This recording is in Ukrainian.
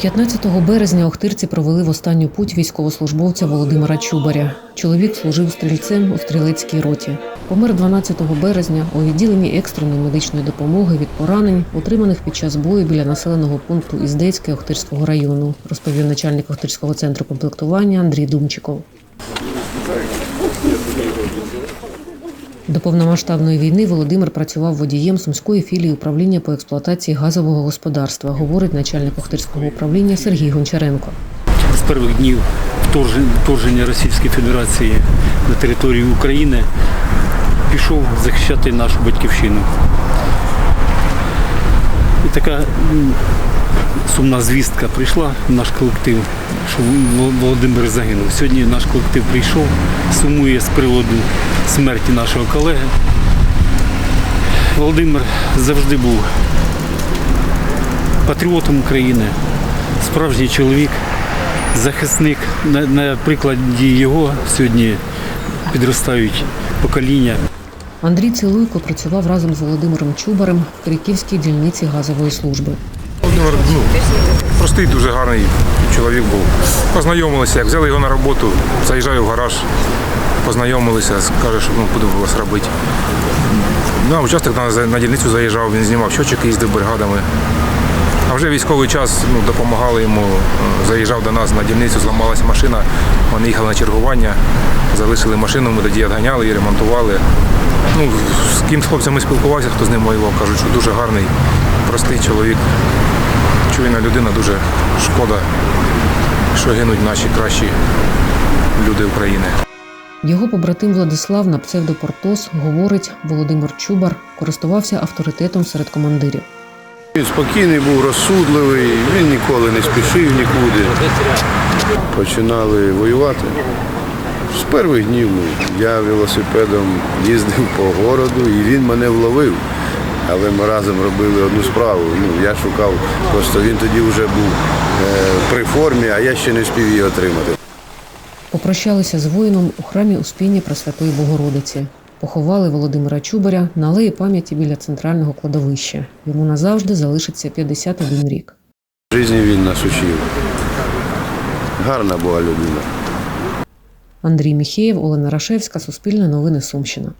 15 березня Охтирці провели в останню путь військовослужбовця Володимира Чубаря. Чоловік служив стрільцем у стрілецькій роті. Помер 12 березня у відділенні екстреної медичної допомоги від поранень, отриманих під час бою біля населеного пункту Іздецьке Охтирського району, розповів начальник Охтирського центру комплектування Андрій Думчиков. До повномасштабної війни Володимир працював водієм сумської філії управління по експлуатації газового господарства, говорить начальник Охтирського управління Сергій Гончаренко. з перших днів вторжен- вторження Російської Федерації на територію України пішов захищати нашу батьківщину. І така сумна звістка прийшла в наш колектив, що Володимир загинув. Сьогодні наш колектив прийшов, сумує з приводу смерті нашого колеги. Володимир завжди був патріотом України, справжній чоловік захисник. На, прикладі його сьогодні підростають покоління. Андрій Цилуйко працював разом з Володимиром Чубарем в Криківській дільниці газової служби. Ну, простий, дуже гарний чоловік був. Познайомилися, як взяли його на роботу, заїжджаю в гараж, познайомилися, каже, що ну, будемо вас робити. На участок на, на дільницю заїжджав, він знімав щочики, їздив бригадами. А вже військовий час ну, допомагали йому, е, заїжджав до нас на дільницю, зламалася машина, вони їхали на чергування, залишили машину, ми тоді відганяли і ремонтували. Ну, з ким з хлопцями спілкувався, хто з ним воював, кажуть, що дуже гарний, простий чоловік, чуйна людина, дуже шкода, що гинуть наші кращі люди України. Його побратим Владислав на псевдопортос говорить, Володимир Чубар користувався авторитетом серед командирів. Він спокійний був, розсудливий, він ніколи не спішив нікуди. Починали воювати. З перших днів я велосипедом їздив по городу і він мене вловив. Але ми разом робили одну справу. Ну, я шукав, просто він тоді вже був е, при формі, а я ще не спів її отримати. Попрощалися з воїном у храмі Успіння Пресвятої Богородиці. Поховали Володимира Чубаря на алеї пам'яті біля центрального кладовища. Йому назавжди залишиться 51 рік. В житті він нас учив. Гарна була людина. Андрій Міхеєв, Олена Рашевська, Суспільне новини Сумщина.